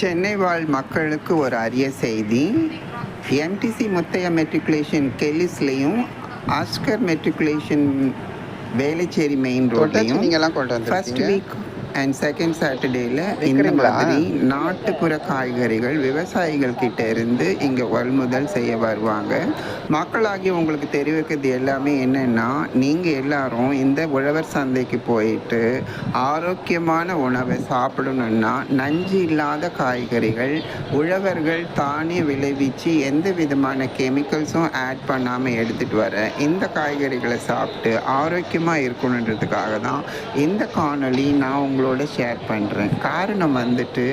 சென்னை வாழ் மக்களுக்கு ஒரு அரிய செய்தி. எம்டிசி முத்தையா மெட்ரிகுலேஷன் கெல்லிஸ்லேயும் ஆஸ்கர் மெட்ரிகுலேஷன் வேலைச்சேரி மெயின் ரோட்லையும் ஃபர்ஸ்ட் வீக் அண்ட் செகண்ட் சாட்டர்டேல இந்த? மாதிரி நாட்டுப்புற காய்கறிகள் விவசாயிகள் கிட்ட இருந்து இங்கே கொள்முதல் செய்ய வருவாங்க மக்களாகி உங்களுக்கு தெரிவிக்கிறது எல்லாமே என்னன்னா நீங்கள் எல்லாரும் இந்த உழவர் சந்தைக்கு போயிட்டு ஆரோக்கியமான உணவை சாப்பிடணும்னா நஞ்சு இல்லாத காய்கறிகள் உழவர்கள் தானே விளைவிச்சு எந்த விதமான கெமிக்கல்ஸும் ஆட் பண்ணாமல் எடுத்துகிட்டு வர இந்த காய்கறிகளை சாப்பிட்டு ஆரோக்கியமாக இருக்கணுன்றதுக்காக தான் இந்த காணொளி நான் உங்களோட ஷேர் பண்ணுறேன் காரணம் வந்துட்டு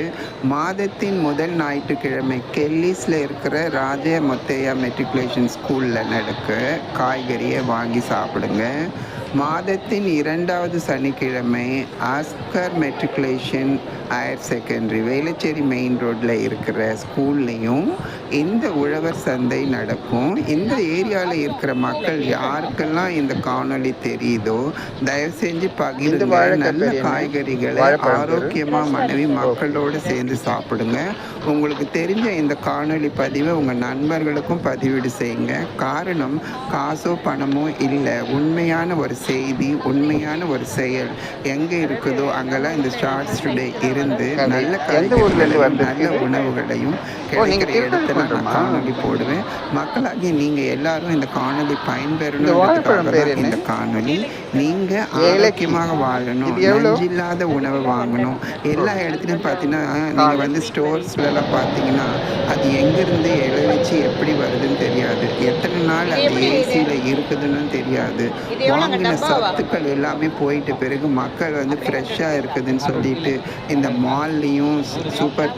மாதத்தின் முதல் ஞாயிற்றுக்கிழமை கெல்லிஸில் இருக்கிற ராஜ மொத்தையா மெட்ரிகுலேஷன் ஸ்கூலில் நடக்க காய்கறியை வாங்கி சாப்பிடுங்க. மாதத்தின் இரண்டாவது சனிக்கிழமை Oscar matriculation higher secondary Velachery main ரோட்டில் இருக்கிற ஸ்கூல்லையும் இந்த உழவர் சந்தை நடக்கும் இந்த ஏரியாவில் இருக்கிற மக்கள் யாருக்கெல்லாம் இந்த காணொளி தெரியுதோ தயவு செஞ்சு பகிர்ந்து நல்ல? காய்கறிகளை? ஆரோக்கியமாக மனைவி மக்களோடு சேர்ந்து சாப்பிடுங்க உங்களுக்கு தெரிஞ்ச இந்த காணொளி பதிவை உங்கள் நண்பர்களுக்கும் பதிவீடு செய்யுங்க காரணம் காசோ பணமோ இல்லை உண்மையான ஒரு செய்தி உண்மையான ஒரு செயல் எங்கே இருக்குதோ அங்கெல்லாம் இந்த ஷார்ட்ஸ் டுடே இருந்து நல்ல வந்திருக்கு? நல்ல? உணவுகளையும் ஓ, நீங்க கிடைக்கிற இடத்துல நான் திருப்பூர் காணொளி போடுவேன். மக்களாகி நீங்க எல்லாரும் இந்த இந்த பயன்பெறணும்? இந்த காணொளி. நீங்க ஏலக்கி. ஆரோக்கியமாக வாழணும்? நஞ்சில்லாத உணவை வாங்கணும். எல்லா இடத்துலையும் பார்த்தீங்கன்னா நீங்க வந்து ஸ்டோர்ஸ்லலாம் பார்த்தீங்கன்னா அது எங்கிருந்து இழவிச்சு எப்படி வருதுன்னு தெரியாது. எத்தனை நாள் அது ஏசியில் இருக்குதுன்னு தெரியாது. வாங்கின சத்துக்கள் எல்லாமே போயிட்ட பிறகு மக்கள் வந்து ஃப்ரெஷ்ஷாக இருக்குதுன்னு சொல்லிட்டு இந்த மால்லையும் சூப்பர்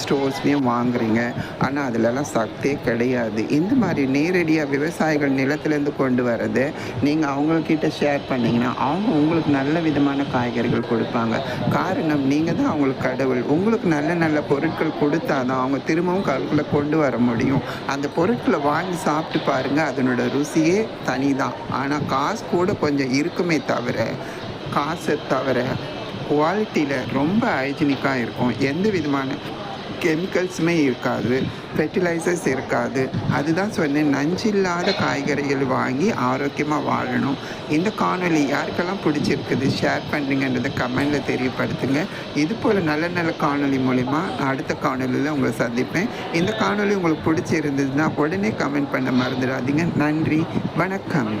ஸ்டோர்ஸ்லேயும் வாங்குறீங்க. ஆனால் அதிலலாம் சத்தே கிடையாது. இந்த மாதிரி நேரடியாக விவசாயிகள் நிலத்துலேருந்து கொண்டு வரது நீங்கள் அவங்கக்கிட்ட ஷேர் பண்ணிங்கன்னா அவங்க உங்களுக்கு நல்ல விதமான காய்கறிகள் கொடுப்பாங்க. காரணம் நீங்கள் தான் அவங்களுக்கு கடவுள். உங்களுக்கு நல்ல நல்ல பொருட்கள் கொடுத்தா தான் அவங்க திரும்பவும் கருக்குள்ளே கொண்டு வர முடியும். அந்த பொருட்களை வாங்கி சாப்பிட்டு பாருங்கள் அதனோட ருசியே தனி தான் ஆனால் காசு கூட கொஞ்சம் இருக்குமே தவிர காசை தவிர குவாலிட்டியில் ரொம்ப ஹைஜீனிக்காக இருக்கும். எந்த விதமான கெமிக்கல்ஸுமே இருக்காது ஃபெர்டிலைசர்ஸ் இருக்காது. அதுதான் சொன்னேன் நஞ்சில்லாத காய்கறிகள் வாங்கி ஆரோக்கியமாக வாழணும். இந்த காணொளி யாருக்கெல்லாம் பிடிச்சிருக்குது ஷேர் பண்ணுறீங்கன்றதை கமெண்டில் தெரியப்படுத்துங்க. இது போல் நல்ல நல்ல காணொளி மூலிமா அடுத்த காணொளியில் உங்களை சந்திப்பேன். இந்த காணொளி உங்களுக்கு பிடிச்சிருந்ததுன்னா உடனே கமெண்ட் பண்ண மறந்துடாதீங்க. நன்றி வணக்கம்.